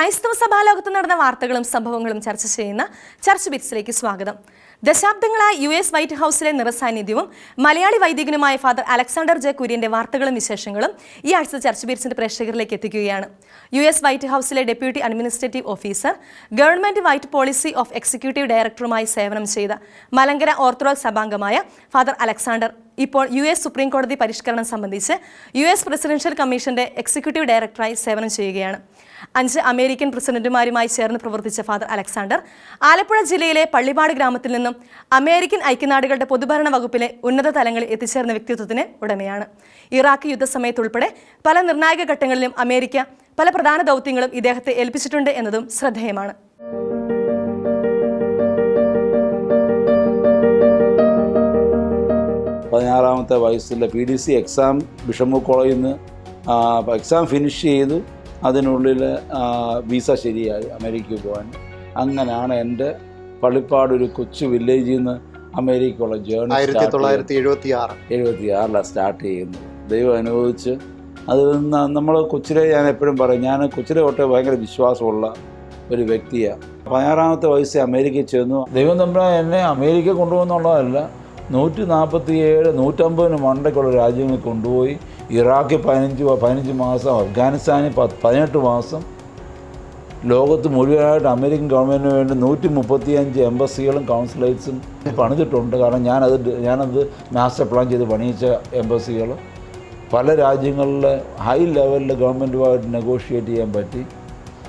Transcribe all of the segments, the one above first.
ക്രൈസ്തവ സഭാലോകത്ത് നടന്ന വാർത്തകളും സംഭവങ്ങളും ചർച്ച ചെയ്യുന്ന ചർച്ച് ബിറ്റ്സിലേക്ക് സ്വാഗതം. ദശാബ്ദങ്ങളായി യു എസ് വൈറ്റ് ഹൗസിലെ നിറസാന്നിധ്യവും മലയാളി വൈദികനുമായ ഫാദർ അലക്സാണ്ടർ ജെ കുര്യന്റെ വാർത്തകളും വിശേഷങ്ങളും ഈ ആഴ്ച ചർച്ച് ബിറ്റ്സിന്റെ പ്രേക്ഷകരിലേക്ക് എത്തിക്കുകയാണ്. യു എസ് വൈറ്റ് ഹൗസിലെ deputy administrative officer government white policy of executive ഡയറക്ടറുമായി സേവനം ചെയ്ത മലങ്കര ഓർത്തഡോക്സ് സഭാംഗമായ ഫാദർ അലക്സാണ്ടർ. ഇപ്പോൾ യു എസ് സുപ്രീം കോടതി പരിഷ്കരണം സംബന്ധിച്ച് യു എസ് പ്രസിഡൻഷ്യൽ കമ്മീഷന്റെ എക്സിക്യൂട്ടീവ് ഡയറക്ടറായി സേവനം ചെയ്യുകയാണ്. അഞ്ച് അമേരിക്കൻ പ്രസിഡന്റുമാരുമായി ചേർന്ന് പ്രവർത്തിച്ച ഫാദർ അലക്സാണ്ടർ ആലപ്പുഴ ജില്ലയിലെ പള്ളിപ്പാട് ഗ്രാമത്തിൽ നിന്നും അമേരിക്കൻ ഐക്യനാടുകളുടെ പൊതുഭരണ വകുപ്പിലെ ഉന്നത തലങ്ങളിൽ എത്തിച്ചേർന്ന വ്യക്തിത്വത്തിന് ഉടമയാണ്. ഇറാഖ് യുദ്ധസമയത്ത് ഉൾപ്പെടെ പല നിർണായക ഘട്ടങ്ങളിലും അമേരിക്ക പല പ്രധാന ദൗത്യങ്ങളും ഇദ്ദേഹത്തെ ഏൽപ്പിച്ചിട്ടുണ്ട് എന്നതും ശ്രദ്ധേയമാണ്. പതിനാറാമത്തെ വയസ്സിലെ പി ഡി സി എക്സാം ബിഷമു കോളേജിൽ നിന്ന് എക്സാം ഫിനിഷ് ചെയ്തു അതിനുള്ളിൽ വിസ ശരിയായി അമേരിക്കയിൽ പോകാൻ. അങ്ങനെയാണ് എന്റെ പള്ളിപ്പാട് ഒരു കൊച്ചു വില്ലേജിൽ നിന്ന് അമേരിക്കയുള്ള ജേർണി ആയിരത്തി തൊള്ളായിരത്തി എഴുപത്തി ആറ് എഴുപത്തി ആറിലാണ് സ്റ്റാർട്ട് ചെയ്യുന്നത്. ദൈവം അനുഭവിച്ച് അത് നമ്മൾ കൊച്ചിലെ ഞാൻ എപ്പോഴും പറയും ഞാൻ കൊച്ചിലെ തൊട്ടേ ഭയങ്കര വിശ്വാസമുള്ള ഒരു വ്യക്തിയാണ് പതിനാറാമത്തെ വയസ്സിൽ അമേരിക്കയിൽ ചെന്നു ദൈവം തമ്മിൽ എന്നെ അമേരിക്ക കൊണ്ടുപോകുന്നുള്ളതല്ല നൂറ്റി നാൽപ്പത്തി ഏഴ് നൂറ്റമ്പതിന് മണ്ടയ്ക്കുള്ള രാജ്യങ്ങളിൽ കൊണ്ടുപോയി. ഇറാഖിൽ പതിനഞ്ച് പതിനഞ്ച് മാസം അഫ്ഗാനിസ്ഥാനിൽ പതിനെട്ട് മാസം. ലോകത്ത് മുഴുവനായിട്ട് അമേരിക്കൻ ഗവൺമെന്റിന് വേണ്ടി നൂറ്റി മുപ്പത്തിയഞ്ച് എംബസികളും കൗൺസിലേറ്റ്സും പണിതിട്ടുണ്ട്. കാരണം ഞാനത് ഞാനത് മാസ്റ്റർ പ്ലാൻ ചെയ്ത് പണിയിച്ച എംബസികൾ പല രാജ്യങ്ങളിൽ ഹൈ ലെവലിൽ ഗവൺമെന്റുമായിട്ട് നെഗോഷിയേറ്റ് ചെയ്യാൻ പറ്റി.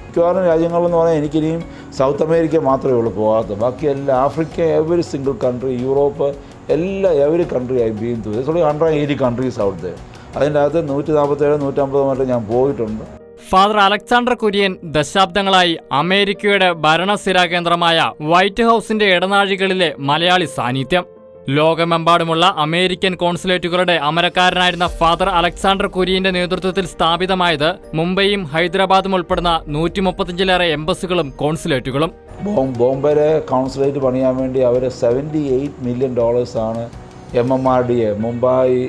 മിക്കവാറും രാജ്യങ്ങളെന്ന് പറഞ്ഞാൽ എനിക്കിനിയും സൗത്ത് അമേരിക്ക മാത്രമേ ഉള്ളൂ പോകാത്തത്. ബാക്കി Africa every single country Europe എല്ലാ every country I been to sorry hundred eighty countries അവിടുത്തെ അതിന്റെ അകത്ത് നൂറ്റി നാൽപ്പത്തേഴ് നൂറ്റമ്പതുമായിട്ട് ഞാൻ പോയിട്ടുണ്ട്. ഫാദർ അലക്സാണ്ടർ കുര്യൻ ദശാബ്ദങ്ങളായി അമേരിക്കയുടെ ഭരണസ്ഥിരാ കേന്ദ്രമായ വൈറ്റ് ഹൗസിന്റെ ഇടനാഴികളിലെ മലയാളി സാന്നിധ്യം. ലോകമെമ്പാടുമുള്ള അമേരിക്കൻ കോൺസുലേറ്റുകളുടെ അമരക്കാരനായിരുന്ന ഫാദർ അലക്സാണ്ടർ കുര്യന്റെ നേതൃത്വത്തിൽ സ്ഥാപിതമായത് മുംബൈയും ഹൈദരാബാദും ഉൾപ്പെടുന്ന നൂറ്റി മുപ്പത്തിയഞ്ചിലേറെ എംബസികളും കോൺസുലേറ്റുകളും. ബോം- ബോംബെയിലെ കൗൺസിലേറ്റ് പണിയാൻ വേണ്ടി അവർ seventy eight million ഡോളേഴ്സാണ് M M R D A Mumbai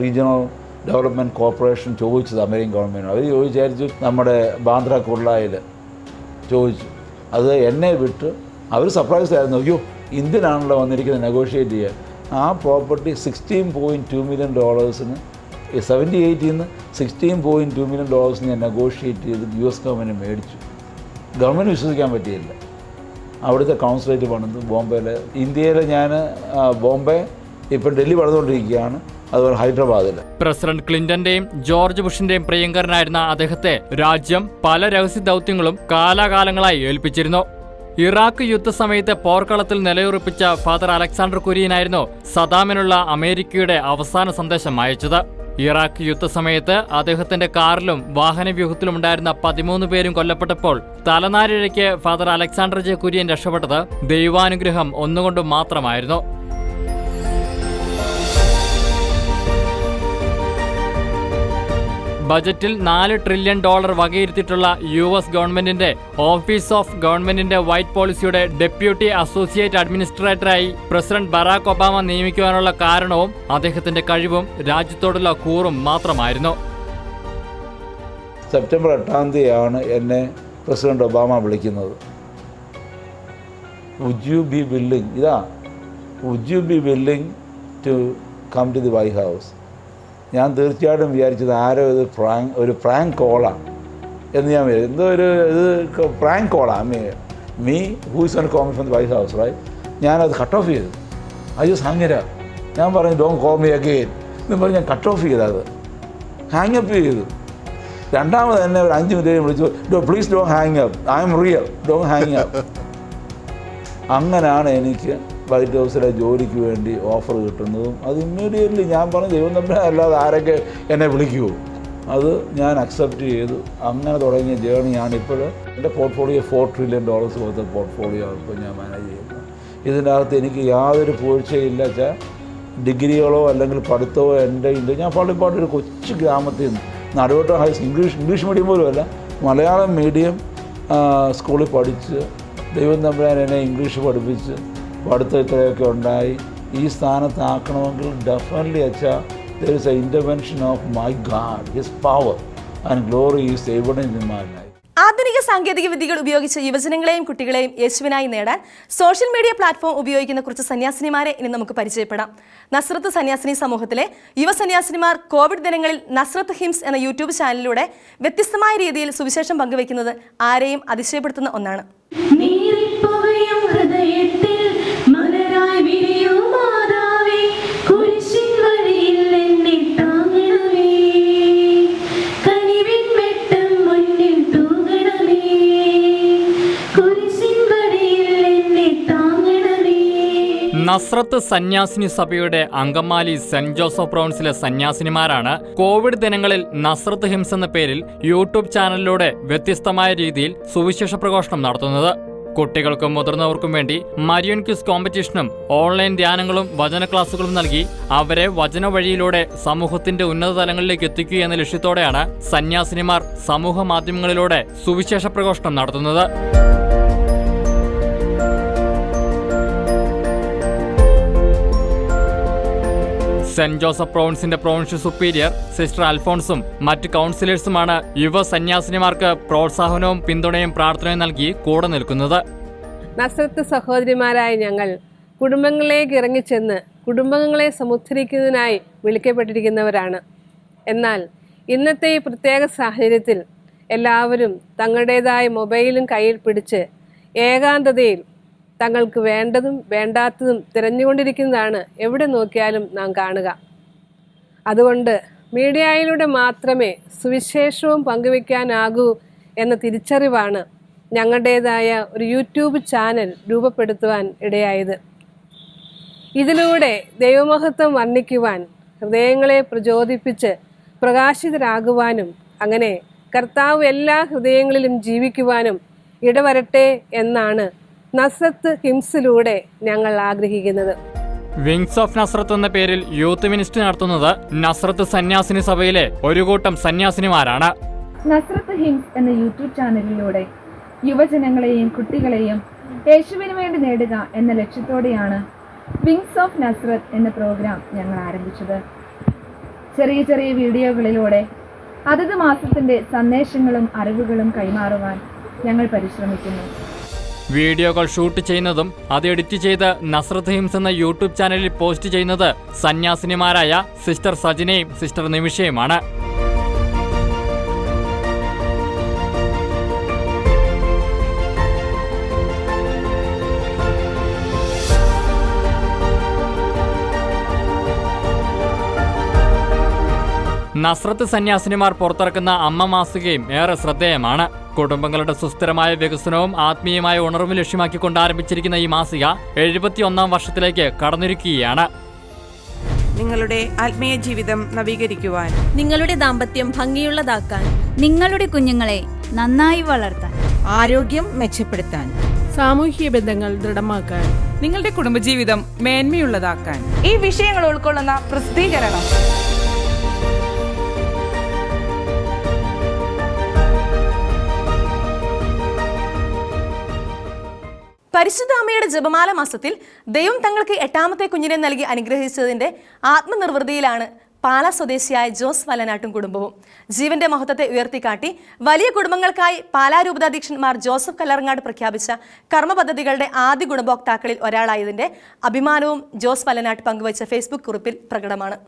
regional development corporation ചോദിച്ചത് അമേരിക്കൻ ഗവൺമെന്റ് അവർ ചോദിച്ചായിരിച്ചു നമ്മുടെ ബാന്ദ്ര കുർലായിൽ ചോദിച്ചു. അത് എന്നെ വിട്ട് അവർ സർപ്രൈസ് ആയിരുന്നു. അയ്യോ ഇന്ത്യനാണല്ലോ വന്നിരിക്കുന്നത് നെഗോഷിയേറ്റ് ചെയ്യാൻ. ആ property sixteen point two million ഡോളേഴ്സിന് seventy എയ്റ്റിൽ നിന്ന് sixteen point two million dollars ഞാൻ നെഗോഷിയേറ്റ് ചെയ്ത് യു എസ് ഗവൺമെന്റ് മേടിച്ചു. ഗവൺമെന്റ് വിശ്വസിക്കാൻ പറ്റിയില്ല. അവിടുത്തെ കൗൺസിലേറ്റ് പണിത് ബോംബെയിൽ ഇന്ത്യയിൽ ഞാൻ ബോംബെ ഇപ്പം ഡൽഹി പണിതുകൊണ്ടിരിക്കുകയാണ്. അതുപോലെ ഹൈദരാബാദിൽ പ്രസിഡന്റ് ക്ലിന്റന്റെയും ജോർജ് ബുഷിന്റെയും പ്രിയങ്കരനായിരുന്ന അദ്ദേഹത്തെ രാജ്യം പല രഹസ്യ ദൗത്യങ്ങളും കാലാകാലങ്ങളായി ഏൽപ്പിച്ചിരുന്നു. ഇറാഖ് യുദ്ധസമയത്ത് പോർക്കളത്തിൽ നിലയുറപ്പിച്ച ഫാദർ അലക്സാണ്ടർ കുര്യനായിരുന്നു സദാമിനുള്ള അമേരിക്കയുടെ അവസാന സന്ദേശം അയച്ചത്. ഇറാഖ് യുദ്ധസമയത്ത് അദ്ദേഹത്തിന്റെ കാറിലും വാഹനവ്യൂഹത്തിലും ഉണ്ടായിരുന്ന പതിമൂന്ന് പേരും കൊല്ലപ്പെട്ടപ്പോൾ തലനാരിഴയ്ക്ക് ഫാദർ അലക്സാണ്ടർ ജെ കുര്യൻ രക്ഷപ്പെട്ടത് ദൈവാനുഗ്രഹം ഒന്നുകൊണ്ട് മാത്രമായിരുന്നു. ബജറ്റിൽ നാല് ട്രില്യൺ ഡോളർ വകയിരുത്തിയിട്ടുള്ള യു എസ് ഗവൺമെന്റിന്റെ ഓഫീസ് ഓഫ് ഗവൺമെന്റിന്റെ വൈറ്റ് പോളിസിയുടെ ഡെപ്യൂട്ടി അസോസിയേറ്റ് അഡ്മിനിസ്ട്രേറ്ററായി പ്രസിഡന്റ് ബറാക് ഒബാമ നിയമിക്കുവാനുള്ള കാരണവും അദ്ദേഹത്തിന്റെ കഴിവും രാജ്യത്തോടുള്ള കൂറും മാത്രമായിരുന്നു. സെപ്റ്റംബർ എട്ടാം തീയതിയാണ് എന്നെ പ്രസിഡന്റ് ഒബാമ വിളിക്കുന്നത്. ബി ഇതാ. Would you be to come to the white house ഞാൻ തീർച്ചയായിട്ടും വിചാരിച്ചത് ആരോ ഇത് പ്രാങ്ക് ഒരു പ്രാങ്ക് കോളാണ് എന്ന് ഞാൻ വിചാരിച്ചു. എന്തോ ഒരു ഇത് prank കോളാണ് me me who's on Comey from vice house right ഞാനത് കട്ട് ഓഫ് ചെയ്തു. അയ്യോ സാങ്ങര ഞാൻ പറഞ്ഞു ഡോൺ കോമി അഗെയിൻ എന്ന് പറഞ്ഞ് ഞാൻ കട്ട് ഓഫ് ചെയ്തത്. ഹാങ് അപ്പ് ചെയ്തു. രണ്ടാമത് തന്നെ ഒരു അഞ്ച് മിനിറ്റ് വിളിച്ചു. Do please do hang up I'm real do hang up അങ്ങനെയാണ് എനിക്ക് വൈറ്റ് ഹൗസിലെ ജോലിക്ക് വേണ്ടി ഓഫർ കിട്ടുന്നതും അത് ഇമ്മീഡിയറ്റ്ലി ഞാൻ പറഞ്ഞു ദൈവം തമ്മിൽ അല്ലാതെ ആരൊക്കെ എന്നെ വിളിക്കുമോ അത് ഞാൻ അക്സെപ്റ്റ് ചെയ്തു. അങ്ങനെ തുടങ്ങിയ ജേണിയാണ് ഇപ്പോൾ എന്റെ പോർട്ട്ഫോളിയോ ഫോർ ട്രില്യൺ ഡോളേഴ്സ് പോലത്തെ പോർട്ട്ഫോളിയോ ഇപ്പോൾ ഞാൻ മാനേജ് ചെയ്യുന്നത്. ഇതിന്റെ അകത്ത് എനിക്ക് യാതൊരു പൂഴ്ചയില്ല വെച്ചാൽ ഡിഗ്രികളോ അല്ലെങ്കിൽ പഠിത്തമോ എന്റെ ഇല്ല. ഞാൻ പള്ളിപ്പാട്ട് ഒരു കൊച്ചു ഗ്രാമത്തിൽ നിന്ന് Naduvattam high English English medium പോലും അല്ല മലയാളം മീഡിയം സ്കൂളിൽ പഠിച്ച് ദൈവം തമ്പുരാൻ എന്നെ ഇംഗ്ലീഷ് പഠിപ്പിച്ച് പഠിത്തം ഇത്രയൊക്കെ ഉണ്ടായി. ഈ സ്ഥാനത്താക്കണമെങ്കിൽ ഡെഫിനറ്റ്ലി അച്ഛാ there is a intervention of my God his power and glory is എവിടെ ഇൻ മൈ ലൈഫ് ആധുനിക സാങ്കേതിക വിദ്യകൾ ഉപയോഗിച്ച് യുവജനങ്ങളെയും കുട്ടികളെയും യേശുവിനായി നേടാൻ സോഷ്യൽ മീഡിയ പ്ലാറ്റ്ഫോം ഉപയോഗിക്കുന്ന കുറച്ച് സന്യാസിനിമാരെ ഇനി നമുക്ക് പരിചയപ്പെടാം. നസ്രത്ത് സന്യാസിനി സമൂഹത്തിലെ യുവ സന്യാസിനിമാർ കോവിഡ് ദിനങ്ങളിൽ നസ്രത്ത് ഹിംസ് എന്ന യൂട്യൂബ് ചാനലിലൂടെ വ്യത്യസ്തമായ രീതിയിൽ സുവിശേഷം പങ്കുവയ്ക്കുന്നത് ആരെയും അതിശയപ്പെടുത്തുന്ന ഒന്നാണ്. നസ്രത്ത് സന്യാസിനി സഭയുടെ അങ്കമാലി സെന്റ് ജോസഫ് ബ്രൗൺസിലെ സന്യാസിനിമാരാണ് കോവിഡ് ദിനങ്ങളിൽ നസ്രത്ത് ഹിംസ് എന്ന പേരിൽ യൂട്യൂബ് ചാനലിലൂടെ വ്യത്യസ്തമായ രീതിയിൽ സുവിശേഷ പ്രഘോഷണം നടത്തുന്നത്. കുട്ടികൾക്കും മുതിർന്നവർക്കും വേണ്ടി മരിയൻ ക്വിസ് കോമ്പറ്റീഷനും ഓൺലൈൻ ധ്യാനങ്ങളും വചന ക്ലാസുകളും നൽകി അവരെ വചന വഴിയിലൂടെ സമൂഹത്തിന്റെ ഉന്നത തലങ്ങളിലേക്ക് എത്തിക്കുക എന്ന ലക്ഷ്യത്തോടെയാണ് സന്യാസിനിമാർ സമൂഹ മാധ്യമങ്ങളിലൂടെ സുവിശേഷ പ്രഘോഷണം നടത്തുന്നത്. സെന്റ് ജോസഫ് പ്രോവിൻസിന്റെ പ്രൊവിൻഷ്യൽ സുപ്പീരിയർ സിസ്റ്റർ അൽഫോൺസും മറ്റ് കൗൺസിലേഴ്സുമാണ് യുവ സന്യാസിനിമാർക്ക് പ്രോത്സാഹനവും പിന്തുണയും പ്രാർത്ഥനയും നൽകി കൂടെ നിൽക്കുന്നത്. നസ്രത്ത് സഹോദരിമാരായ ഞങ്ങൾ കുടുംബങ്ങളിലേക്ക് ഇറങ്ങിച്ചെന്ന് കുടുംബങ്ങളെ സമുദ്ധരിക്കുന്നതിനായി വിളിക്കപ്പെട്ടിരിക്കുന്നവരാണ്. എന്നാൽ ഇന്നത്തെ ഈ പ്രത്യേക സാഹചര്യത്തിൽ എല്ലാവരും തങ്ങളുടേതായ മൊബൈലും കയ്യിൽ പിടിച്ച് ഏകാന്തതയിൽ തങ്ങൾക്ക് വേണ്ടതും വേണ്ടാത്തതും തിരഞ്ഞുകൊണ്ടിരിക്കുന്നതാണ്. എവിടെ നോക്കിയാലും നാം കാണുക. അതുകൊണ്ട് മീഡിയയിലൂടെ മാത്രമേ സുവിശേഷവും പങ്കുവെക്കാനാകൂ എന്ന തിരിച്ചറിവാണ് ഞങ്ങളുടേതായ ഒരു യൂട്യൂബ് ചാനൽ രൂപപ്പെടുത്തുവാൻ ഇടയായത്. ഇതിലൂടെ ദൈവമഹത്വം വർണിക്കുവാൻ ഹൃദയങ്ങളെ പ്രചോദിപ്പിച്ച് പ്രകാശിതരാകുവാനും അങ്ങനെ കർത്താവ് എല്ലാ ഹൃദയങ്ങളിലും ജീവിക്കുവാനും ഇടവരട്ടെ എന്നാണ് നസത്ത് ഹിംസിലൂടെ ഞങ്ങൾ ആഗ്രഹിക്കുന്നത്. വിങ്സ് ഓഫ് നസ്രത്ത് എന്ന പേരിൽ യൂത്ത് മിനിസ്റ്റർ നടത്തുന്നത് നസ്രത്ത് സന്യാസിനി സഭയിലെ ഒരു കൂട്ടം സന്യാസിനിമാരാണ്. നസ്രത്ത് ഹിംസ് എന്ന യൂട്യൂബ് ചാനലിലൂടെ യുവജനങ്ങളെയും കുട്ടികളെയും യേശുവിന് വേണ്ടി നേടുക എന്ന ലക്ഷ്യത്തോടെയാണ് വിങ്സ് ഓഫ് നസ്രത്ത് എന്ന പ്രോഗ്രാം ഞങ്ങൾ ആരംഭിച്ചത്. ചെറിയ ചെറിയ വീഡിയോകളിലൂടെ അതത് മാസത്തിന്റെ സന്ദേശങ്ങളും അറിവുകളും കൈമാറുവാൻ ഞങ്ങൾ പരിശ്രമിക്കുന്നു. വീഡിയോകൾ ഷൂട്ട് ചെയ്യുന്നതും അത് എഡിറ്റ് ചെയ്ത് നസ്രത്ത് ഹിംസ് എന്ന യൂട്യൂബ് ചാനലിൽ പോസ്റ്റ് ചെയ്യുന്നത് സന്യാസിനിമാരായ സിസ്റ്റർ സജിനയും സിസ്റ്റർ നിമിഷയുമാണ്. നസ്രത്ത് സന്യാസിനിമാർ പുറത്തിറക്കുന്ന അമ്മ മാസികയും ഏറെ ശ്രദ്ധേയമാണ്. കുടുംബങ്ങളുടെ സുസ്ഥിരമായ വികസനവും ആത്മീയമായ ഉണർവും ലക്ഷ്യമാക്കിക്കൊണ്ട് ആരംഭിച്ചിരിക്കുന്ന ഈ മാസിക എഴുപത്തിയൊന്നാം വർഷത്തിലേക്ക് കടന്നിരിക്കുകയാണ്. നിങ്ങളുടെ ആത്മീയ ജീവിതം നവീകരിക്കുവാൻ. നിങ്ങളുടെ ദാമ്പത്യം ഭംഗിയുള്ളതാക്കാൻ. നിങ്ങളുടെ കുഞ്ഞുങ്ങളെ നന്നായി വളർത്താൻ. ആരോഗ്യം മെച്ചപ്പെടുത്താൻ. സാമൂഹിക ബന്ധങ്ങൾ ദൃഢമാക്കാൻ. നിങ്ങളുടെ കുടുംബജീവിതം മേന്മയുള്ളതാക്കാൻ. ഈ വിഷയങ്ങൾ ഉൾക്കൊള്ളുന്ന പ്രസിദ്ധീകരണം. പരിശുദ്ധ അമ്മയുടെ ജപമാല മാസത്തിൽ ദൈവം തങ്ങൾക്ക് എട്ടാമത്തെ കുഞ്ഞിനെ നൽകി അനുഗ്രഹിച്ചതിന്റെ ആത്മനിർവൃതിയിലാണ് പാല സ്വദേശിയായ ജോസ് വലനാട്ടും കുടുംബവും. ജീവന്റെ മഹത്വത്തെ ഉയർത്തിക്കാട്ടി വലിയ കുടുംബങ്ങൾക്കായി പാലാ രൂപതാധ്യക്ഷന്മാർ ജോസഫ് കല്ലറങ്ങാട് പ്രഖ്യാപിച്ച കർമ്മ പദ്ധതികളുടെ ആദ്യ ഗുണഭോക്താക്കളിൽ ഒരാളായതിന്റെ അഭിമാനവും ജോസ് വലനാട്ട് പങ്കുവച്ച ഫേസ്ബുക്ക് കുറിപ്പിൽ പ്രകടമാണ്.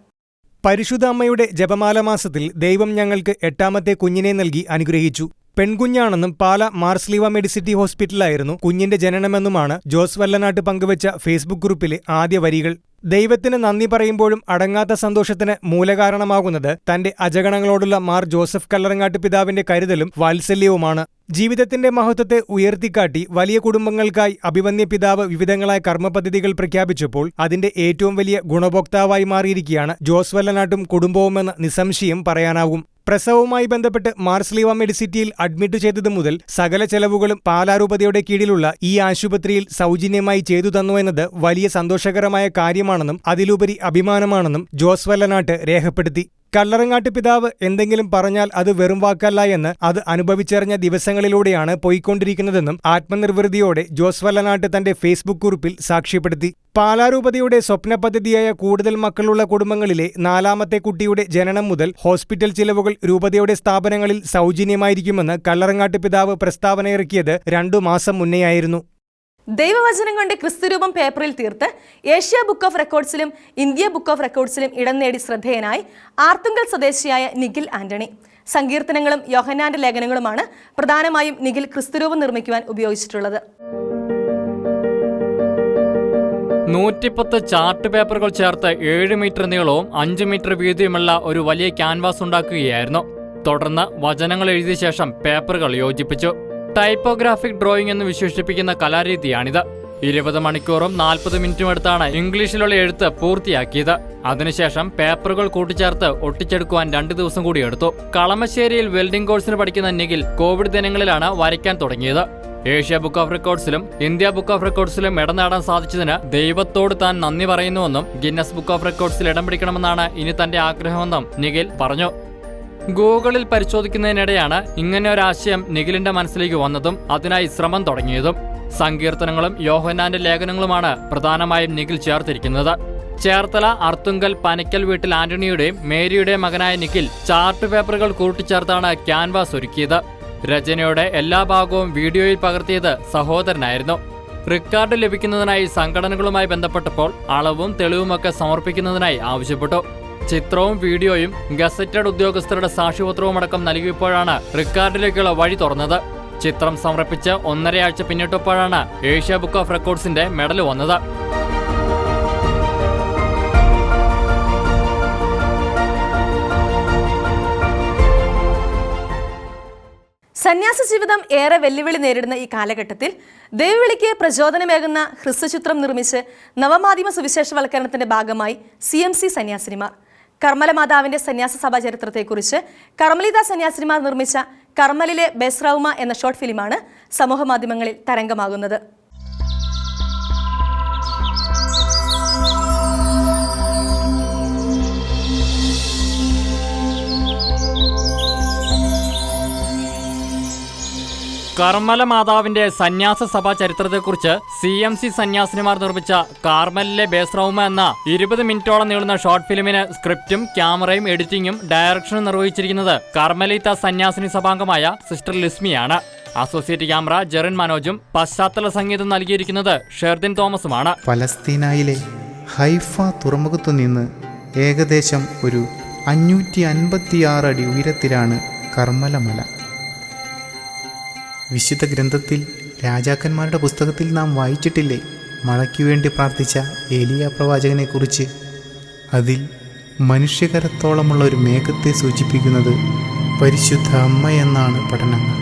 പരിശുദ്ധ അമ്മയുടെ ജപമാല മാസത്തിൽ ദൈവം ഞങ്ങൾക്ക് എട്ടാമത്തെ കുഞ്ഞിനെ നൽകി അനുഗ്രഹിച്ചു. പെൺകുഞ്ഞാണെന്നും പാല മാർസ്ലീവ മെഡിസിറ്റി ഹോസ്പിറ്റലായിരുന്നു കുഞ്ഞിന്റെ ജനനമെന്നുമാണ് ജോസ് വല്ലനാട്ട് പങ്കുവച്ച ഫേസ്ബുക്ക് ഗ്രൂപ്പിലെ ആദ്യ വരികൾ. ദൈവത്തിന് നന്ദി പറയുമ്പോഴും അടങ്ങാത്ത സന്തോഷത്തിന് മൂലകാരണമാകുന്നത് തന്റെ അജഗണങ്ങളോടുള്ള മാർ ജോസഫ് കല്ലറങ്ങാട്ട് പിതാവിന്റെ കരുതലും വാത്സല്യവുമാണ്. ജീവിതത്തിന്റെ മഹത്വത്തെ ഉയർത്തിക്കാട്ടി വലിയ കുടുംബങ്ങൾക്കായി അഭിവന്യ പിതാവ് വിവിധങ്ങളായ കർമ്മപദ്ധതികൾ പ്രഖ്യാപിച്ചപ്പോൾ അതിന്റെ ഏറ്റവും വലിയ ഗുണഭോക്താവായി മാറിയിരിക്കുകയാണ് ജോസ് വല്ലനാട്ടും കുടുംബവുമെന്ന് നിസ്സംശയം പറയാനാവും. പ്രസവവുമായി ബന്ധപ്പെട്ട് മാർസ്ലീവ മെഡിസിറ്റിയിൽ അഡ്മിറ്റ് ചെയ്തതു മുതൽ സകല ചെലവുകളും പാലാരൂപതയുടെ കീഴിലുള്ള ഈ ആശുപത്രിയിൽ സൗജന്യമായി ചെയ്തു തന്നു എന്നത് വലിയ സന്തോഷകരമായ കാര്യമാണെന്നും അതിലുപരി അഭിമാനമാണെന്നും ജോസ് വല്ലനാട്ട് രേഖപ്പെടുത്തി. കല്ലറങ്ങാട്ട് പിതാവ് എന്തെങ്കിലും പറഞ്ഞാൽ അത് വെറും വാക്കല്ല എന്ന് അത് അനുഭവിച്ചറിഞ്ഞ ദിവസങ്ങളിലൂടെയാണ് പോയിക്കൊണ്ടിരിക്കുന്നതെന്നും ആത്മനിർവൃതിയോടെ ജോസ് വല്ലനാട്ട് തന്റെ ഫേസ്ബുക്ക് കുറിപ്പിൽ സാക്ഷ്യപ്പെടുത്തി. പാലാരൂപതയുടെ സ്വപ്ന പദ്ധതിയായ കൂടുതൽ മക്കളുള്ള കുടുംബങ്ങളിലെ നാലാമത്തെ കുട്ടിയുടെ ജനനം മുതൽ ഹോസ്പിറ്റൽ ചിലവുകൾ രൂപതയുടെ സ്ഥാപനങ്ങളിൽ സൗജന്യമായിരിക്കുമെന്ന് കല്ലറങ്ങാട്ട് പിതാവ് പ്രസ്താവന ഇറക്കിയത് രണ്ടു മാസം മുന്നെയായിരുന്നു. ദൈവവചനം കൊണ്ട് ക്രിസ്തുരൂപം പേപ്പറിൽ തീർത്ത് ഏഷ്യ ബുക്ക് ഓഫ് റെക്കോർഡ്സിലും ഇന്ത്യ ബുക്ക് ഓഫ് റെക്കോർഡ്സിലും ഇടം നേടി ശ്രദ്ധേയനായി ആർത്തുങ്കൽ സ്വദേശിയായ നിഖിൽ ആന്റണി. സങ്കീർത്തനങ്ങളും യോഹന്നാന്റെ ലേഖനങ്ങളുമാണ് പ്രധാനമായും നിഖിൽ ക്രിസ്തുരൂപം നിർമ്മിക്കുവാൻ ഉപയോഗിച്ചിട്ടുള്ളത്. നൂറ്റിപ്പത്ത് ചാർട്ട് പേപ്പറുകൾ ചേർത്ത് ഏഴ് മീറ്റർ നീളവും അഞ്ച് മീറ്റർ വീതിയുമുള്ള ഒരു വലിയ ക്യാൻവാസ് ഉണ്ടാക്കുകയായിരുന്നു. തുടർന്ന് വചനങ്ങൾ എഴുതിയ ശേഷം പേപ്പറുകൾ യോജിപ്പിച്ചു. ടൈപ്പോഗ്രാഫിക് ഡ്രോയിങ് എന്ന് വിശേഷിപ്പിക്കുന്ന കലാരീതിയാണിത്. ഇരുപത് മണിക്കൂറും നാൽപ്പത് മിനിറ്റും എടുത്താണ് ഇംഗ്ലീഷിലുള്ള എഴുത്ത് പൂർത്തിയാക്കിയത്. അതിനുശേഷം പേപ്പറുകൾ കൂട്ടിച്ചേർത്ത് ഒട്ടിച്ചെടുക്കുവാൻ രണ്ടു ദിവസം കൂടി എടുത്തു. കളമശ്ശേരിയിൽ വെൽഡിംഗ് കോഴ്സിന് പഠിക്കുന്ന നിഖിൽ കോവിഡ് ദിനങ്ങളിലാണ് വരയ്ക്കാൻ തുടങ്ങിയത്. ഏഷ്യ ബുക്ക് ഓഫ് റെക്കോർഡ്സിലും ഇന്ത്യ ബുക്ക് ഓഫ് റെക്കോർഡ്സിലും ഇടം നേടാൻ സാധിച്ചതിന് ദൈവത്തോട് താൻ നന്ദി പറയുന്നുവെന്നും ഗിന്നസ് ബുക്ക് ഓഫ് റെക്കോർഡ്സിൽ ഇടം പിടിക്കണമെന്നാണ് ഇനി തന്റെ ആഗ്രഹമെന്നും നിഖിൽ പറഞ്ഞു. ഗൂഗിളിൽ പരിശോധിക്കുന്നതിനിടെയാണ് ഇങ്ങനെ ഒരാശയം നിഖിലിന്റെ മനസ്സിലേക്ക് വന്നതും അതിനായി ശ്രമം തുടങ്ങിയതും. സങ്കീർത്തനങ്ങളും യോഹന്നാന്റെ ലേഖനങ്ങളുമാണ് പ്രധാനമായും നിഖിൽ ചേർത്തിരിക്കുന്നത്. ചേർത്തല അർത്തുങ്കൽ പനക്കൽ വീട്ടിൽ ആന്റണിയുടെയും മേരിയുടെയും മകനായ നിഖിൽ ചാർട്ട് പേപ്പറുകൾ കൂട്ടിച്ചേർത്താണ് ക്യാൻവാസ് ഒരുക്കിയത്. രചനയുടെ എല്ലാ ഭാഗവും വീഡിയോയിൽ പകർത്തിയത് സഹോദരനായിരുന്നു. റിക്കാർഡ് ലഭിക്കുന്നതിനായി സംഘടനകളുമായി ബന്ധപ്പെട്ടപ്പോൾ അളവും തെളിവുമൊക്കെ സമർപ്പിക്കുന്നതിനായി ആവശ്യപ്പെട്ടു. ചിത്രവും വീഡിയോയും ഗസറ്റഡ് ഉദ്യോഗസ്ഥരുടെ സാക്ഷ്യപത്രവും അടക്കം നൽകിയപ്പോഴാണ് റിക്കാർഡിലേക്കുള്ള വഴി തുറന്നത്. ചിത്രം സമർപ്പിച്ച് ഒന്നരയാഴ്ച പിന്നിട്ടപ്പോഴാണ് ഏഷ്യ ബുക്ക് ഓഫ് റെക്കോർഡ്സിന്റെ മെഡൽ വന്നത്. സന്യാസ ജീവിതം ഏറെ വെല്ലുവിളി നേരിടുന്ന ഈ കാലഘട്ടത്തിൽ ദൈവവിളിക്ക് പ്രചോദനമേകുന്ന ഹ്രസ്വചിത്രം നിർമ്മിച്ച് നവമാധ്യമ സുവിശേഷവൽക്കരണത്തിന്റെ ഭാഗമായി സി എം സി സന്യാസിനിമാർ. കർമ്മല മാതാവിന്റെ സന്യാസ സഭാ ചരിത്രത്തെക്കുറിച്ച് കർമ്മലിത സന്യാസിനിമാർ നിർമ്മിച്ച കർമ്മലിലെ ബെസ്റൗമ എന്ന ഷോർട്ട് ഫിലിമാണ് സമൂഹമാധ്യമങ്ങളിൽ തരംഗമാകുന്നത്. കർമ്മല മാതാവിന്റെ സന്യാസ സഭാ ചരിത്രത്തെക്കുറിച്ച് സി എം സി സന്യാസിനിമാർ നിർമ്മിച്ച കാർമലിലെ ബേസ്റൌമ എന്ന ഇരുപത് മിനിറ്റോളം നീളുന്ന ഷോർട്ട് ഫിലിമിന് സ്ക്രിപ്റ്റും ക്യാമറയും എഡിറ്റിംഗും ഡയറക്ഷനും നിർവഹിച്ചിരിക്കുന്നത് കർമ്മലീത്ത സന്യാസിനി സഭാംഗമായ സിസ്റ്റർ ലിസ്മിയാണ്. അസോസിയേറ്റ് ക്യാമറ ജെറിൻ മനോജും പശ്ചാത്തല സംഗീതം നൽകിയിരിക്കുന്നത് ഷെർദിൻ തോമസുമാണ്. ഫലസ്തീനായിലെ ഹൈഫ തുറമുഖത്തു നിന്ന് ഏകദേശം ഒരു അഞ്ഞൂറ്റി അൻപത്തിയാറ് അടി ഉയരത്തിലാണ് കർമ്മലമല. വിശുദ്ധ ഗ്രന്ഥത്തിൽ രാജാക്കന്മാരുടെ പുസ്തകത്തിൽ നാം വായിച്ചിട്ടില്ലേ? മഴയ്ക്കു വേണ്ടി പ്രാർത്ഥിച്ച ഏലിയ പ്രവാചകനെക്കുറിച്ച്. അതിൽ മനുഷ്യകരത്തോളമുള്ള ഒരു മേഘത്തെ സൂചിപ്പിക്കുന്നത് പരിശുദ്ധ അമ്മ എന്നാണ് പഠനങ്ങൾ.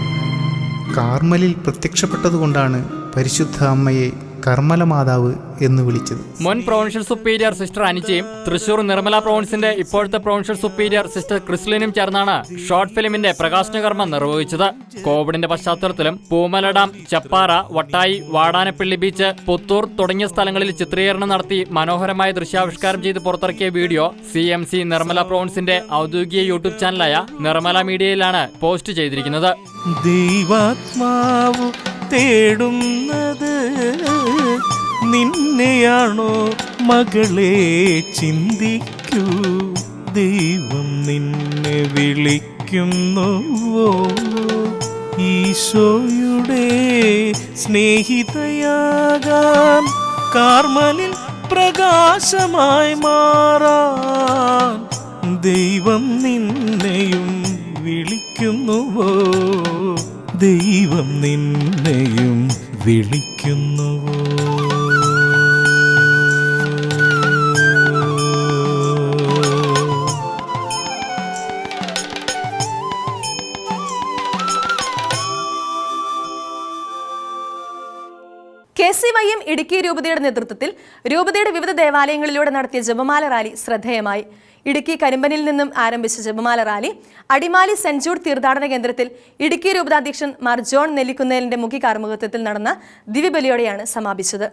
കാർമലിൽ പ്രത്യക്ഷപ്പെട്ടതുകൊണ്ടാണ് പരിശുദ്ധ അമ്മയെ കർമ്മല മാതാവ് എന്ന് വിളിച്ചത്. മുൻ പ്രൊവിൻഷ്യൽ സുപ്പീരിയർ സിസ്റ്റർ അനിച്ചയും തൃശൂർ നിർമ്മല പ്രൊവിൻസിന്റെ ഇപ്പോഴത്തെ പ്രൊവിൻഷ്യൽ സുപ്പീരിയർ സിസ്റ്റർ ക്രിസ്ലിനും ചേർന്നാണ് ഷോർട്ട് ഫിലിമിന്റെ പ്രകാശന കർമ്മം നിർവഹിച്ചത്. കോവിഡിന്റെ പശ്ചാത്തലത്തിലും പൂമല ഡാം ചപ്പാറ വട്ടായി വാടാനപ്പള്ളി ബീച്ച് പുത്തൂർ തുടങ്ങിയ സ്ഥലങ്ങളിൽ ചിത്രീകരണം നടത്തി മനോഹരമായ ദൃശ്യാവിഷ്കാരം ചെയ്ത് പുറത്തിറക്കിയ video C M C Nirmala പ്രൊവിൻസിന്റെ ഔദ്യോഗിക യൂട്യൂബ് ചാനലായ നിർമ്മല മീഡിയയിലാണ് പോസ്റ്റ് ചെയ്തിരിക്കുന്നത്. ദൈവാത്മാവ് തേടുന്നത് നിന്നെയാണോ മകളെ ചിന്തിക്കൂ? ദൈവം നിന്നെ വിളിക്കുന്നുവോ? ഈശോയുടെ സ്നേഹിതയാകാൻ കാർമലിൽ പ്രകാശമായി മാറാൻ ദൈവം നിന്നെയും വിളിക്കുന്നുവോ? ദൈവം നിന്നെയും വിളിക്കുന്നുവോ? ഇടുക്കി രൂപതയുടെ നേതൃത്വത്തിൽ രൂപതയുടെ വിവിധ ദേവാലയങ്ങളിലൂടെ നടത്തിയ ജപമാല റാലി ശ്രദ്ധേയമായി. ഇടുക്കി കരിമ്പനിൽ നിന്നും ആരംഭിച്ച ജപമാല റാലി അടിമാലി സെന്റ് ജൂഡ് തീർത്ഥാടന കേന്ദ്രത്തിൽ ഇടുക്കി രൂപതാധ്യക്ഷൻ മാർ ജോൺ നെല്ലിക്കുന്നേലിന്റെ മുഖ്യ കാർമ്മികത്വത്തിൽ നടന്ന ദിവ്യബലിയോടെയാണ് സമാപിച്ചത്.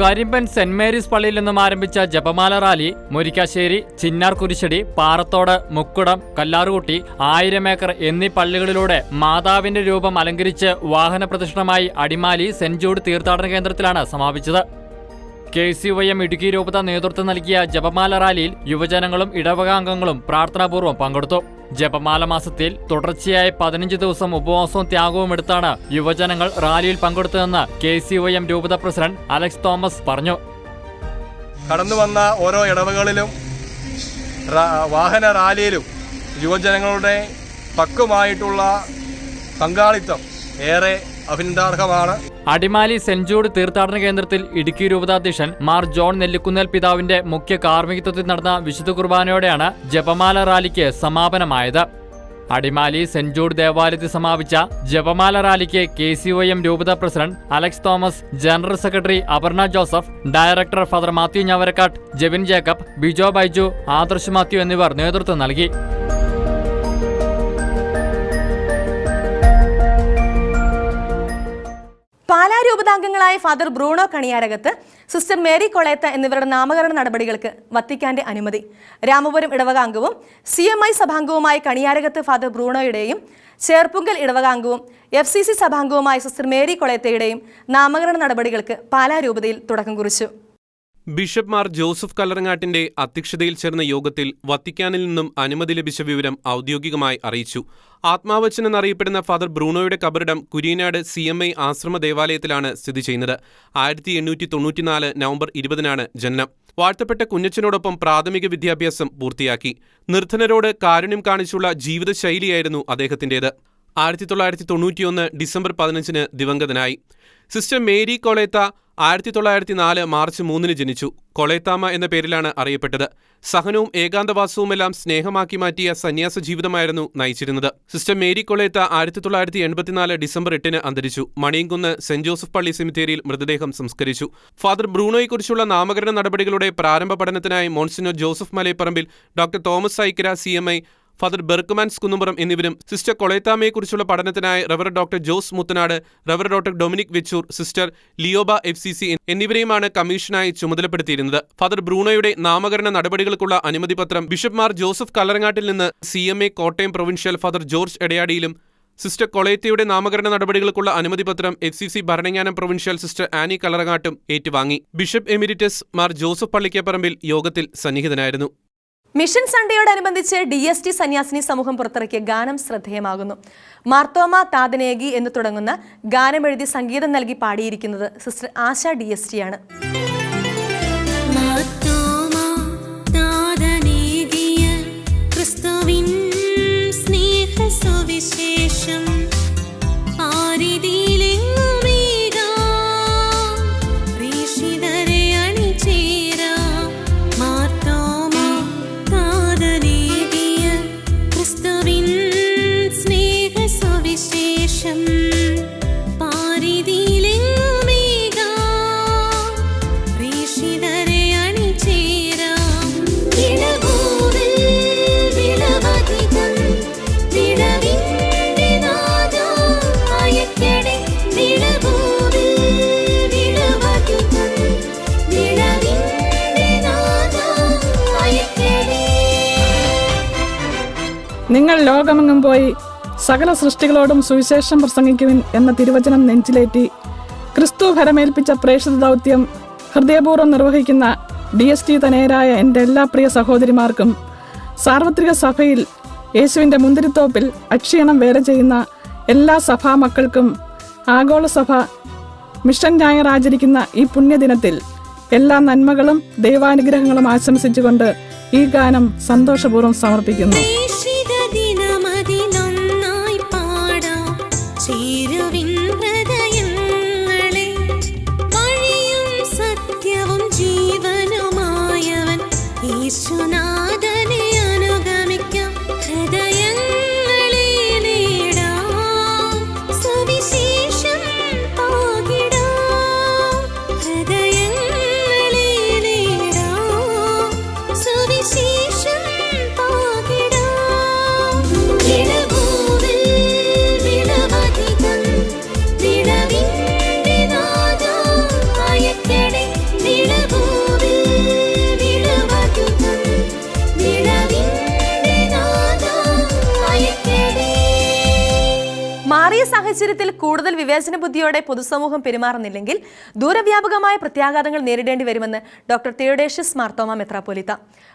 കരിമ്പൻ സെന്റ് മേരീസ് പള്ളിയിൽ നിന്നും ആരംഭിച്ച ജപമാല റാലി മുരിക്കാശ്ശേരി ചിന്നാർ കുരിശടി പാറത്തോട് മുക്കുടം കല്ലാറുകുട്ടി ആയിരമേക്കർ എന്നീ പള്ളികളിലൂടെ മാതാവിന്റെ രൂപം അലങ്കരിച്ച് വാഹന പ്രദക്ഷിണമായി അടിമാലി സെന്റ് ജൂഡ് തീർത്ഥാടന കേന്ദ്രത്തിലാണ് സമാപിച്ചത്. K C Y M Idukki രൂപത നേതൃത്വം നൽകിയ ജപമാല റാലിയിൽ യുവജനങ്ങളും ഇടവകാംഗങ്ങളും പ്രാർത്ഥനാപൂർവം പങ്കെടുത്തു. ജപമാല മാസത്തിൽ തുടർച്ചയായി പതിനഞ്ച് ദിവസം ഉപവാസവും ത്യാഗവും എടുത്താണ് യുവജനങ്ങൾ റാലിയിൽ പങ്കെടുത്തതെന്ന് കെ സി ഒ എം രൂപത പ്രസിഡന്റ് അലക്സ് തോമസ് പറഞ്ഞു. കടന്നു വന്ന ഓരോ ഇടവകളിലും വാഹന റാലിയിലും യുവജനങ്ങളുടെ പക്വമായിട്ടുള്ള പങ്കാളിത്തം ഏറെ അഭിനന്ദാർഹമാണ്. അടിമാലി സെന്റ് ജൂഡ് തീർത്ഥാടന കേന്ദ്രത്തിൽ ഇടുക്കി രൂപതാധ്യക്ഷൻ മാർ ജോൺ നെല്ലിക്കുന്നേൽ പിതാവിന്റെ മുഖ്യ കാർമ്മികത്വത്തിൽ നടന്ന വിശുദ്ധ കുർബാനയോടെയാണ് ജപമാല റാലിക്ക് സമാപനമായത്. അടിമാലി സെന്റ് ജൂഡ് ദേവാലയത്തിൽ സമാപിച്ച ജപമാല റാലിക്ക് കെ സി ഒ എം രൂപത president Alex Thomas general secretary Aparna Joseph director father Mathew Njavarakkattu Jevin Jacob Bijo Baiju Adarsh Mathew എന്നിവർ നേതൃത്വം നൽകി. Pala രൂപതാംഗങ്ങളായ father Bruno Kaniyarakath sister Mary Coletta എന്നിവരുടെ നാമകരണ നടപടികൾക്ക് വത്തിക്കാന്റെ അനുമതി. രാമപുരം ഇടവകാംഗവും സി എം ഐ സഭാംഗവുമായ കണിയാരകത്ത് ഫാദർ ബ്രൂണോയുടെയും ചേർപ്പുങ്കൽ ഇടവകാംഗവും എഫ് സി സി സഭാംഗവുമായ സിസ്റ്റർ മേരി കൊളേത്തയുടെയും നാമകരണ നടപടികൾക്ക് പാലാ രൂപതയിൽ തുടക്കം കുറിച്ചു. ബിഷപ്പ് മാർ ജോസഫ് കല്ലറങ്ങാട്ടിന്റെ അധ്യക്ഷതയിൽ ചേർന്ന യോഗത്തിൽ വത്തിക്കാനിൽ നിന്നും അനുമതി ലഭിച്ച വിവരം ഔദ്യോഗികമായി അറിയിച്ചു. ആത്മാവച്ചൻ എന്നറിയപ്പെടുന്ന ഫാദർ ബ്രൂണോയുടെ കബറിടം കുരിയനാട് സി എം ഐ ആശ്രമ ദേവാലയത്തിലാണ് സ്ഥിതി ചെയ്യുന്നത്. ആയിരത്തി എണ്ണൂറ്റി തൊണ്ണൂറ്റിനാല് നവംബർ ഇരുപതിനാണ് ജനനം. വാഴ്ത്തപ്പെട്ട കുഞ്ഞച്ചനോടൊപ്പം പ്രാഥമിക വിദ്യാഭ്യാസം പൂർത്തിയാക്കി. നിർധനരോട് കാരുണ്യം കാണിച്ചുള്ള ജീവിതശൈലിയായിരുന്നു അദ്ദേഹത്തിന്റേത്. ആയിരത്തി തൊള്ളായിരത്തി തൊണ്ണൂറ്റിയൊന്ന് ഡിസംബർ പതിനഞ്ചിന് ദിവംഗതനായി. സിസ്റ്റർ മേരി കൊളേത്ത ആയിരത്തി തൊള്ളായിരത്തി നാല് മാർച്ച് മൂന്നിന് ജനിച്ചു. കൊളേത്താമ എന്ന പേരിലാണ് അറിയപ്പെട്ടത്. സഹനവും ഏകാന്തവാസവുമെല്ലാം സ്നേഹമാക്കി മാറ്റിയ സന്യാസ ജീവിതമായിരുന്നു നയിച്ചിരുന്നത്. സിസ്റ്റർ മേരി കൊളേത്ത ആയിരത്തി തൊള്ളായിരത്തി എൺപത്തിനാല് ഡിസംബർ എട്ടിന് അന്തരിച്ചു. മണിയംകുന്ന് സെന്റ് ജോസഫ് പള്ളി സെമിത്തേരിയിൽ മൃതദേഹം സംസ്കരിച്ചു. ഫാദർ ബ്രൂണോയെക്കുറിച്ചുള്ള നാമകരണ നടപടികളുടെ പ്രാരംഭ പഠനത്തിനായി monsignor Joseph Malayapparambil doctor Thomas Aikkara C M I father Berchmans Kunnumpuram എന്നിവരും സിസ്റ്റർ കൊളേത്താമയെക്കുറിച്ചുള്ള പഠനത്തിനായി rev doctor Jose Muthanad rev doctor Dominic Vechoor sister Lioba F C C എന്നിവരെയുമാണ് കമ്മീഷനായി ചുമതലപ്പെടുത്തിയിരുന്നത്. ഫാദർ ബ്രൂണോയുടെ നാമകരണ നടപടികൾക്കുള്ള അനുമതി പത്രം ബിഷപ്പ് മാർ ജോസഫ് കല്ലറങ്ങാട്ടിൽ നിന്ന് C M A Kottayam provincial father George എടയാടിയിലും sister കൊളേത്തയുടെ നാമകരണ നടപടികൾക്കുള്ള അനുമതി പത്രം F C C Bharananganam provincial sister Annie കല്ലറങ്ങാട്ടും ഏറ്റുവാങ്ങി. Bishop emeritus Mar Joseph Pallikaparampil യോഗത്തിൽ സന്നിഹിതനായിരുന്നു. മിഷൻ സൺഡേയോടനുബന്ധിച്ച് ഡി എസ് ടി സന്യാസിനി സമൂഹം പുറത്തിറക്കിയ ഗാനം ശ്രദ്ധേയമാകുന്നു. മാർത്തോമ താതനേകി എന്ന് തുടങ്ങുന്ന ഗാനം സംഗീതം നൽകി പാടിയിരിക്കുന്നത് sister Asha D S T ആണ്. സ്നേഹ സുവിശേഷം അയക്കടെ നിങ്ങൾ ലോകമെങ്ങും പോയി സകല സൃഷ്ടികളോടും സുവിശേഷം പ്രസംഗിക്കുവിൻ എന്ന തിരുവചനം നെഞ്ചിലേറ്റി ക്രിസ്തു ഭരമേൽപ്പിച്ച പ്രേക്ഷിത ദൗത്യം ഹൃദയപൂർവം നിർവഹിക്കുന്ന ഡി എസ് ടി തനേരായ എന്റെ എല്ലാ പ്രിയ സഹോദരിമാർക്കും സാർവത്രിക സഭയിൽ യേശുവിന്റെ മുന്തിരിത്തോപ്പിൽ അക്ഷീണം വേല ചെയ്യുന്ന എല്ലാ സഭാ മക്കൾക്കും ആഗോള സഭ മിഷൻ ഞായർ ആചരിക്കുന്ന ഈ പുണ്യദിനത്തിൽ എല്ലാ നന്മകളും ദൈവാനുഗ്രഹങ്ങളും ആശംസിച്ചുകൊണ്ട് ഈ ഗാനം സന്തോഷപൂർവം സമർപ്പിക്കുന്നു. കൂടുതൽ വിവേചന ബുദ്ധിയോടെ പൊതുസമൂഹം പെരുമാറുന്നില്ലെങ്കിൽ ദൂരവ്യാപകമായ പ്രത്യാഘാതങ്ങൾ നേരിടേണ്ടി വരുമെന്ന് ഡോക്ടർ തിയോഡേഷ്യസ് മാർത്തോമ മെത്രാപ്പൊലിത്ത.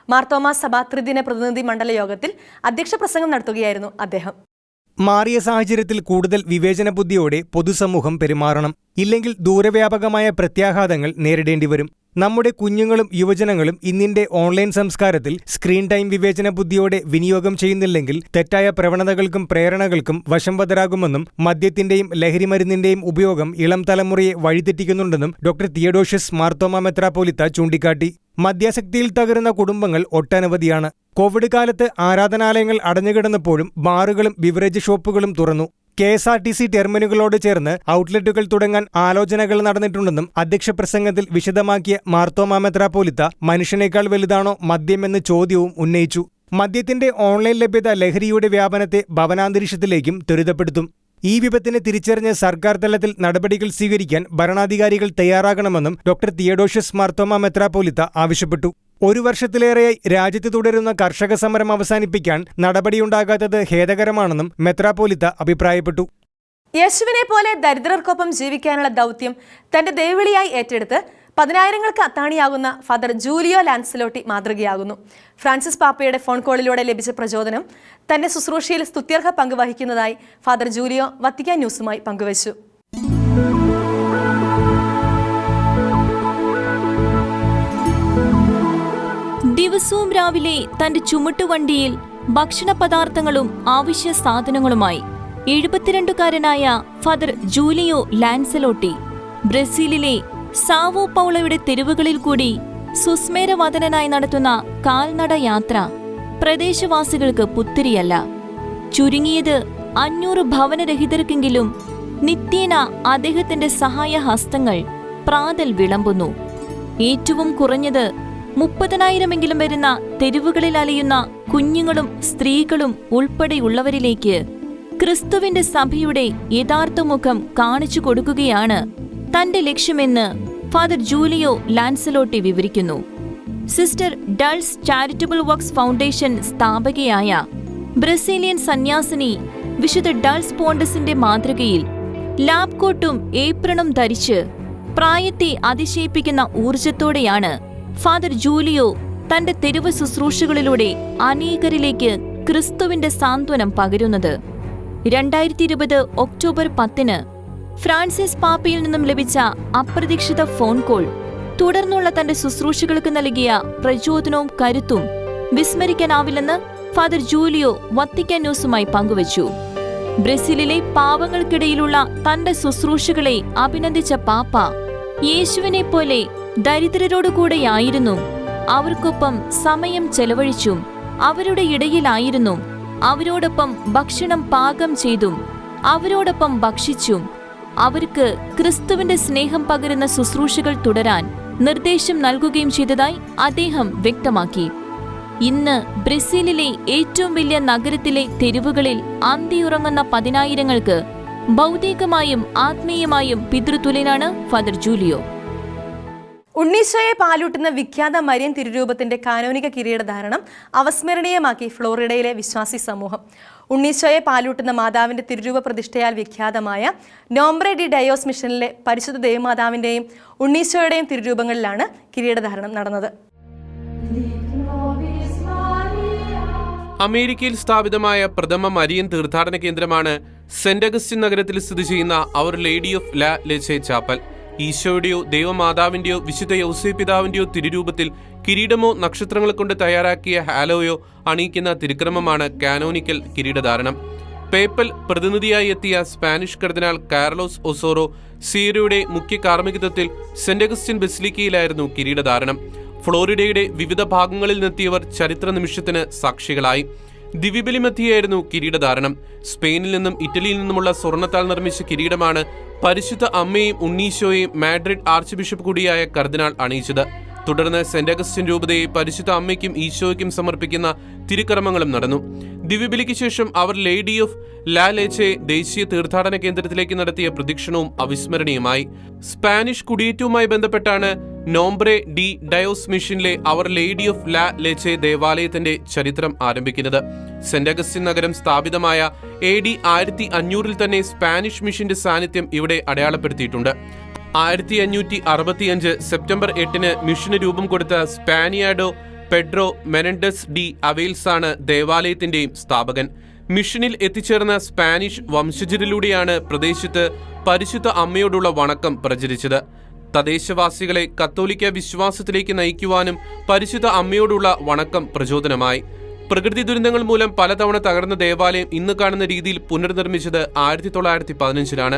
മാർത്തോമ സഭ ത്രിദിന പ്രതിനിധി മണ്ഡല യോഗത്തിൽ അധ്യക്ഷ പ്രസംഗം നടത്തുകയായിരുന്നു അദ്ദേഹം. മാറിയ സാഹചര്യത്തിൽ കൂടുതൽ വിവേചന ബുദ്ധിയോടെ പൊതുസമൂഹം പെരുമാറണം. ഇല്ലെങ്കിൽ ദൂരവ്യാപകമായ പ്രത്യാഘാതങ്ങൾ നേരിടേണ്ടി വരും. നമ്മുടെ കുഞ്ഞുങ്ങളും യുവജനങ്ങളും ഇന്നിന്റെ ഓൺലൈൻ സംസ്കാരത്തിൽ സ്ക്രീൻ ടൈം വിവേചന ബുദ്ധിയോടെ വിനിയോഗം ചെയ്യുന്നില്ലെങ്കിൽ തെറ്റായ പ്രവണതകൾക്കും പ്രേരണകൾക്കും വശംവതരാകുമെന്നും മദ്യത്തിന്റെയും ലഹരിമരുന്നിന്റെയും ഉപയോഗം ഇളം തലമുറയെ വഴിതെറ്റിക്കുന്നുണ്ടെന്നും ഡോക്ടർ തിയഡോഷ്യസ് മാർത്തോമ മെത്രാപോലിത്ത ചൂണ്ടിക്കാട്ടി. മദ്യാസക്തിയിൽ തകരുന്ന കുടുംബങ്ങൾ ഒട്ടനവധിയാണ്. കോവിഡ് കാലത്ത് ആരാധനാലയങ്ങൾ അടഞ്ഞുകിടന്നപ്പോഴും ബാറുകളും ബിവറേജ് ഷോപ്പുകളും തുറന്നു. K S R T C ടെർമിനുകളോട് ചേർന്ന് ഔട്ട്ലെറ്റുകൾ തുടങ്ങാൻ ആലോചനകൾ നടന്നിട്ടുണ്ടെന്നും അധ്യക്ഷ പ്രസംഗത്തിൽ വിശദമാക്കിയ മാർത്തോമാ മെത്രാപ്പോലിത്ത മനുഷ്യനേക്കാൾ വലുതാണോ മദ്യമെന്ന് ചോദ്യവും ഉന്നയിച്ചു. മദ്യത്തിന്റെ ഓൺലൈൻ ലഭ്യത ലഹരിയുടെ വ്യാപനത്തെ ഭവനാന്തരീക്ഷത്തിലേക്കും ത്വരിതപ്പെടുത്തും. ഈ വിപത്തിനെ തിരിച്ചറിഞ്ഞ് സർക്കാർ തലത്തിൽ നടപടികൾ സ്വീകരിക്കാൻ ഭരണാധികാരികൾ തയ്യാറാകണമെന്നും ഡോക്ടർ തിയഡോഷ്യസ് മാർത്തോമ മെത്രാപ്പോലിത്ത ആവശ്യപ്പെട്ടു. ഒരു വർഷത്തിലേറെയായി രാജ്യത്ത് തുടരുന്ന കർഷക സമരം അവസാനിപ്പിക്കാൻ നടപടിയുണ്ടാകാത്തത് ഖേദകരമാണെന്നും മെത്രാപോലിത്ത അഭിപ്രായപ്പെട്ടു. യേശുവിനെ പോലെ ദരിദ്രർക്കൊപ്പം ജീവിക്കാനുള്ള ദൗത്യം തന്റെ ദൈവവിളിയായി ഏറ്റെടുത്ത് പതിനായിരങ്ങൾക്ക് അത്താണിയാകുന്ന ഫാദർ ജൂലിയോ ലാൻസലോട്ടി മാതൃകയാകുന്നു. ഫ്രാൻസിസ് പാപ്പയുടെ ഫോൺ കോളിലൂടെ ലഭിച്ച പ്രചോദനം തന്റെ ശുശ്രൂഷയിൽ സ്തുത്യർഹ പങ്ക് വഹിക്കുന്നതായി ഫാദർ ജൂലിയോ വത്തിക്കാൻ ന്യൂസുമായി പങ്കുവച്ചു. ദിവസവും രാവിലെ തന്റെ ചുമട്ടുവണ്ടിയിൽ ഭക്ഷണ പദാർത്ഥങ്ങളും ആവശ്യ സാധനങ്ങളുമായി എഴുപത്തിരണ്ടുകാരനായ ഫാദർ ജൂലിയോ ലാൻസലോട്ടി ബ്രസീലിലെ സാവോ പൗളയുടെ തെരുവുകളിൽ കൂടി സുസ്മേരവദനായി നടത്തുന്ന കാൽനട യാത്ര പ്രദേശവാസികൾക്ക് പുത്തിരിയല്ല. ചുരുങ്ങിയത് അഞ്ഞൂറ് ഭവനരഹിതർക്കെങ്കിലും നിത്യേന അദ്ദേഹത്തിന്റെ സഹായഹസ്തങ്ങൾ പ്രാതൽ വിളമ്പുന്നു. ഏറ്റവും കുറഞ്ഞത് മുപ്പതിനായിരമെങ്കിലും വരുന്ന തെരുവുകളിൽ അലയുന്ന കുഞ്ഞുങ്ങളും സ്ത്രീകളും ഉൾപ്പെടെയുള്ളവരിലേക്ക് ക്രിസ്തുവിന്റെ സഭയുടെ യഥാർത്ഥ മുഖം കാണിച്ചു കൊടുക്കുകയാണ് തന്റെ ലക്ഷ്യമെന്ന് ഫാദർ ജൂലിയോ ലാൻസലോട്ടി വിവരിക്കുന്നു. Sister Dulce charitable works foundation സ്ഥാപകയായ Brazilian സന്യാസിനി വിശുദ്ധ ഡൾസ് പോണ്ടസിന്റെ മാതൃകയിൽ ലാബ് കോട്ടും ഏപ്രണും ധരിച്ച് പ്രായത്തെ അതിശയിപ്പിക്കുന്ന ഊർജത്തോടെയാണ് ഫാദർ ജൂലിയോ തന്റെ തെരുവ് ശുശ്രൂഷകളിലൂടെ അനേകരിലേക്ക് ക്രിസ്തുവിന്റെ സാന്ത്വനം പകരുന്നത്. രണ്ടായിരത്തി ഇരുപത് ഒക്ടോബർ പത്തിന് ഫ്രാൻസിസ് പാപ്പയിൽ നിന്നും ലഭിച്ച അപ്രതീക്ഷിത ഫോൺ കോൾ തുടർന്നുള്ള തന്റെ ശുശ്രൂഷകൾക്ക് നൽകിയ പ്രചോദനവും കരുത്തും വിസ്മരിക്കാനാവില്ലെന്ന് ഫാദർ ജൂലിയോ വത്തിക്കാൻ ന്യൂസുമായി പങ്കുവച്ചു. ബ്രസീലിലെ പാവങ്ങൾക്കിടയിലുള്ള തന്റെ ശുശ്രൂഷകളെ അഭിനന്ദിച്ച പാപ്പ യേശുവിനെ പോലെ ദരിദ്രരോടുകൂടെയായിരുന്നു അവർക്കൊപ്പം സമയം ചെലവഴിച്ചും അവരുടെ ഇടയിലായിരുന്നു. അവരോടൊപ്പം ഭക്ഷണം പാകം ചെയ്തു അവരോടൊപ്പം ഭക്ഷിച്ചും അവർക്ക് ക്രിസ്തുവിന്റെ സ്നേഹം പകരുന്ന ശുശ്രൂഷകൾ തുടരാൻ നിർദ്ദേശം നൽകുകയും ചെയ്തതായി അദ്ദേഹം വ്യക്തമാക്കി. ഇന്ന് ബ്രസീലിലെ ഏറ്റവും വലിയ നഗരത്തിലെ തെരുവുകളിൽ അന്തിയുറങ്ങുന്ന പതിനായിരങ്ങൾക്ക് ഭൗതികമായും ആത്മീയമായും പിതൃതുല്യനാണ് ഫാദർ ജൂലിയോ. ഉണ്ണീശോയെ പാലൂട്ടുന്ന വിഖ്യാത മരിയൻ തിരുരൂപത്തിന്റെ കാനോനിക കിരീടധാരണം അവസ്മരണീയമാക്കി ഫ്ലോറിഡയിലെ വിശ്വാസി സമൂഹം. ഉണ്ണീശോയെ പാലൂട്ടുന്ന മാതാവിന്റെ തിരുരൂപ പ്രതിഷ്ഠയാൽ വിഖ്യാതമായ നോംബ്രെ ഡി ഡയോസ് മിഷനിലെ പരിശുദ്ധ ദേവമാതാവിന്റെയും ഉണ്ണീശോയുടെയും തിരുരൂപങ്ങളിലാണ് കിരീടധാരണം നടന്നത്. അമേരിക്കയിൽ സ്ഥാപിതമായ പ്രഥമ മരിയൻ തീർത്ഥാടന കേന്ദ്രമാണ് സെന്റ് അഗസ്റ്റിൻ നഗരത്തിൽ സ്ഥിതി ചെയ്യുന്ന അവർ ലേഡി ഓഫ് ലാ ലെച്ചെ ചാപ്പൽ ഈശോയുടെയോ ദൈവമാതാവിന്റെയോ വിശുദ്ധ യൗസേ പിതാവിന്റെയോ തിരുരൂപത്തിൽ കിരീടമോ നക്ഷത്രങ്ങൾ കൊണ്ട് തയ്യാറാക്കിയ ഹാലോയോ അണിയിക്കുന്ന തിരുക്രമമാണ് കാനോനിക്കൽ കിരീടധാരണം. പേപ്പൽ പ്രതിനിധിയായി എത്തിയ സ്പാനിഷ് കർദിനാൽ കാർലോസ് ഒസോറോ സീരയുടെ മുഖ്യ കാർമ്മികത്വത്തിൽ സെന്റ് അഗസ്റ്റിൻ ബെസ്ലിക്കയിലായിരുന്നു കിരീടധാരണം. ഫ്ലോറിഡയുടെ വിവിധ ഭാഗങ്ങളിൽ നിന്നെത്തിയവർ ചരിത്ര നിമിഷത്തിന് സാക്ഷികളായി. ദിവ്യബലിമധ്യയായിരുന്നു കിരീടധാരണം. സ്പെയിനിൽ നിന്നും ഇറ്റലിയിൽ നിന്നുമുള്ള സ്വർണത്താൽ നിർമ്മിച്ച കിരീടമാണ് പരിശുദ്ധ അമ്മയും ഉണ്ണീശോയെയും മാഡ്രിഡ് ആർച്ച് ബിഷപ്പ് കൂടിയായ കർദിനാൾ അണിയിച്ചത്. തുടർന്ന് സെന്റ് അഗസ്റ്റിൻ രൂപതയെ പരിശുദ്ധ അമ്മയ്ക്കും ഈശോയ്ക്കും സമർപ്പിക്കുന്ന തിരുക്കർമ്മങ്ങളും നടന്നു. ദിവ്യബലിക്ക് ശേഷം അവർ ലേഡി ഓഫ് ലാ ലേച്ചെ ദേശീയ തീർത്ഥാടന കേന്ദ്രത്തിലേക്ക് നടത്തിയ പ്രദക്ഷിണവും അവിസ്മരണീയമായി. സ്പാനിഷ് കുടിയേറ്റവുമായി ബന്ധപ്പെട്ടാണ് Nombre de Dios മിഷനിലെ Our Lady of La Leche ദേവാലയത്തിന്റെ ചരിത്രം ആരംഭിക്കുന്നത്. സെന്റ് അഗസ്റ്റിൻ നഗരം സ്ഥാപിതമായ എ ഡി ആയിരത്തി അഞ്ഞൂറിൽ തന്നെ സ്പാനിഷ് മിഷന്റെ സാന്നിധ്യം ഇവിടെ അടയാളപ്പെടുത്തിയിട്ടുണ്ട്. ആയിരത്തി അഞ്ഞൂറ്റി അറുപത്തിയഞ്ച് സെപ്റ്റംബർ എട്ടിന് മിഷന് രൂപം കൊടുത്ത സ്പാനിയാഡോ പെഡ്രോ മെനൻഡസ് ഡി അവേൽസാണ് ദേവാലയത്തിന്റെയും സ്ഥാപകൻ. മിഷനിൽ എത്തിച്ചേർന്ന സ്പാനിഷ് വംശജരിലൂടെയാണ് പ്രദേശത്ത് പരിശുദ്ധ അമ്മയോടുള്ള വണക്കം പ്രചരിച്ചത്. തദ്ദേശവാസികളെ കത്തോലിക്ക വിശ്വാസത്തിലേക്ക് നയിക്കുവാനും പരിശുദ്ധ അമ്മയോടുള്ള വണക്കം പ്രചോദനമായി. പ്രകൃതി ദുരന്തങ്ങൾ മൂലം പലതവണ തകർന്ന ദേവാലയം ഇന്ന് കാണുന്ന രീതിയിൽ പുനർനിർമ്മിച്ചത് ആയിരത്തി തൊള്ളായിരത്തി പതിനഞ്ചിലാണ്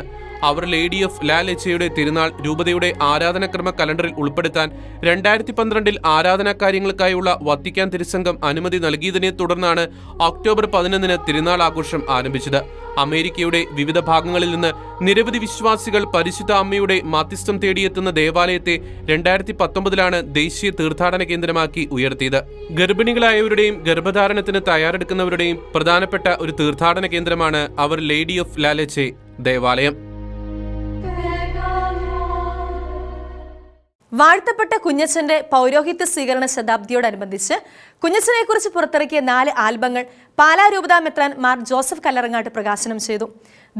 അവർ ലേഡി ഓഫ് ലാലെച്ചയുടെ തിരുനാൾ രൂപതയുടെ ആരാധനാക്രമ കലണ്ടറിൽ ഉൾപ്പെടുത്താൻ രണ്ടായിരത്തി പന്ത്രണ്ടിൽ ആരാധനാ കാര്യങ്ങൾക്കായുള്ള വത്തിക്കാൻ തിരുസംഘം അനുമതി നൽകിയതിനെ തുടർന്നാണ് ഒക്ടോബർ പതിനൊന്നിന് തിരുനാൾ ആഘോഷം ആരംഭിച്ചത്. അമേരിക്കയുടെ വിവിധ ഭാഗങ്ങളിൽ നിന്ന് നിരവധി വിശ്വാസികൾ പരിശുദ്ധ അമ്മയുടെ മാധ്യസ്ഥം തേടിയെത്തുന്ന ദേവാലയത്തെ രണ്ടായിരത്തി പത്തൊമ്പതിലാണ് ദേശീയ തീർത്ഥാടന കേന്ദ്രമാക്കി ഉയർത്തിയത്. ഗർഭിണികളായവരുടെയും ഗർഭധാരണത്തിന് തയ്യാറെടുക്കുന്നവരുടെയും പ്രധാനപ്പെട്ട ഒരു തീർത്ഥാടന കേന്ദ്രമാണ് അവർ ലേഡി ഓഫ് ലാലച്ചെ ദേവാലയം. വാഴ്ത്തപ്പെട്ട കുഞ്ഞച്ചന്റെ പൗരോഹിത്യ സ്വീകരണ ശതാബ്ദിയോടനുബന്ധിച്ച് കുഞ്ഞച്ചനെക്കുറിച്ച് പുറത്തിറക്കിയ നാല് ആൽബങ്ങൾ പാലാ രൂപതാ മെത്രാൻ മാർ ജോസഫ് കല്ലറങ്ങാട്ട് പ്രകാശനം ചെയ്തു.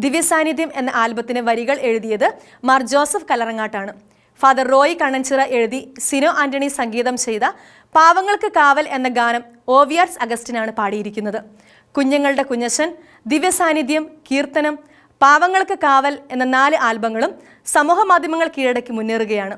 ദിവ്യ സാന്നിധ്യം എന്ന ആൽബത്തിന് വരികൾ എഴുതിയത് മാർ ജോസഫ് കല്ലറങ്ങാട്ടാണ്. ഫാദർ റോയ് കണ്ണഞ്ചിറ എഴുതി സിനോ ആന്റണി സംഗീതം ചെയ്ത പാവങ്ങൾക്ക് കാവൽ എന്ന ഗാനം ഓവിയാർസ് അഗസ്റ്റിനാണ് പാടിയിരിക്കുന്നത്. കുഞ്ഞുങ്ങളുടെ കുഞ്ഞച്ചൻ ദിവ്യസാന്നിധ്യം കീർത്തനം പാവങ്ങൾക്ക് കാവൽ എന്ന നാല് ആൽബങ്ങളും സമൂഹ മാധ്യമങ്ങൾ കീഴടക്കി മുന്നേറുകയാണ്.